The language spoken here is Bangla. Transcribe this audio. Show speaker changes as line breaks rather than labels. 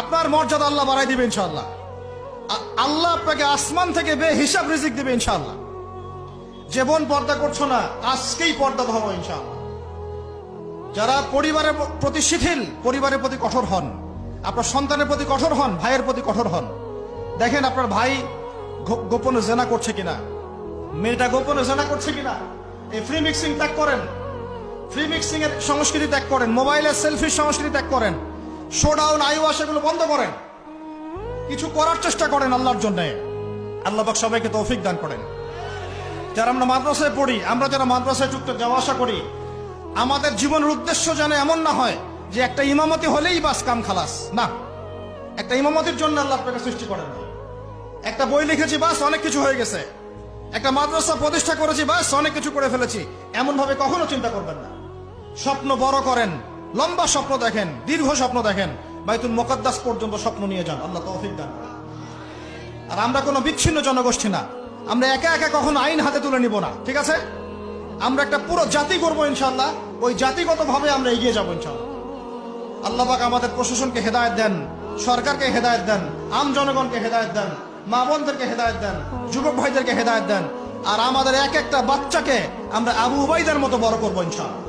আপনার মর্যাদা আল্লাহ বাড়াই দিবে ইনশাল্লাহ আল্লাহ আপনাকে আসমান থেকে বে হিসাব রিজিক দিবে ইনশাল্লাহ যে পর্দা করছ না, আজকেই পর্দা ধরো ইনশাল্লাহ যারা পরিবারের প্রতি শিথিল, পরিবারের প্রতি কঠোর হন, আপনার সন্তানের প্রতি কঠোর হন, ভাইয়ের প্রতি কঠোর হন। দেখেন আপনার ভাই গোপনে জেনা করছে কিনা? মেয়েটা গোপনে জেনা করছে কিনা? এই ফ্রি মিক্সিং ত্যাগ করেন। ফ্রি মিক্সিং এর সংস্কৃতি ত্যাগ করেন। মোবাইলের সেলফির সংস্কৃতি ত্যাগ করেন। শোডাউন আইওয়াস এগুলো বন্ধ করেন। কিছু করার চেষ্টা করেন আল্লাহর জন্য। আল্লাহ সবাইকে তৌফিক দান করেন। যারা আমরা মাদ্রাসায় পড়ি, আমরা যারা মাদ্রাসায় যুক্ত যাওয়া আসা করি, আমাদের জীবনের উদ্দেশ্য যেন এমন না হয় যে একটা ইমামতি হলেই বাস কাম খালাস। না, একটা ইমামতির জন্য আল্লাহ আপনাকে সৃষ্টি করেন একটা বই লিখেছি, বাস অনেক কিছু হয়ে গেছে। একটা মাদ্রাসা প্রতিষ্ঠা করেছি, বাস অনেক কিছু করে ফেলেছি। এমন ভাবে কখনো চিন্তা করবেন না। স্বপ্ন বড় করেন লম্বা স্বপ্ন দেখেন, দীর্ঘ স্বপ্ন দেখেন, বাইতুল মোকাদ্দাস পর্যন্ত স্বপ্ন নিয়ে যান। আল্লাহ তৌফিক দান আর আমরা কোনো বিচ্ছিন্ন জনগোষ্ঠী না। আমরা একা একা কখনো আইন হাতে তুলে নিব না, ঠিক আছে? আমরা একটা পুরো জাতি করব ইনশাল্লাহ ওই জাতিগত ভাবে আমরা এগিয়ে যাব ইনশাল্লাহ আল্লাহ পাক আমাদের প্রশাসনকে হেদায়ত দেন, সরকারকে হেদায়ত দেন, আম জনগণকে হেদায়ত দেন, মা বোনদেরকে হেদায়ত দেন, যুবক ভাইদেরকে হেদায়ত দেন, আর আমাদের এক একটা বাচ্চাকে আমরা আবু উবাইদের মতো বড় করব ইনশাল্লাহ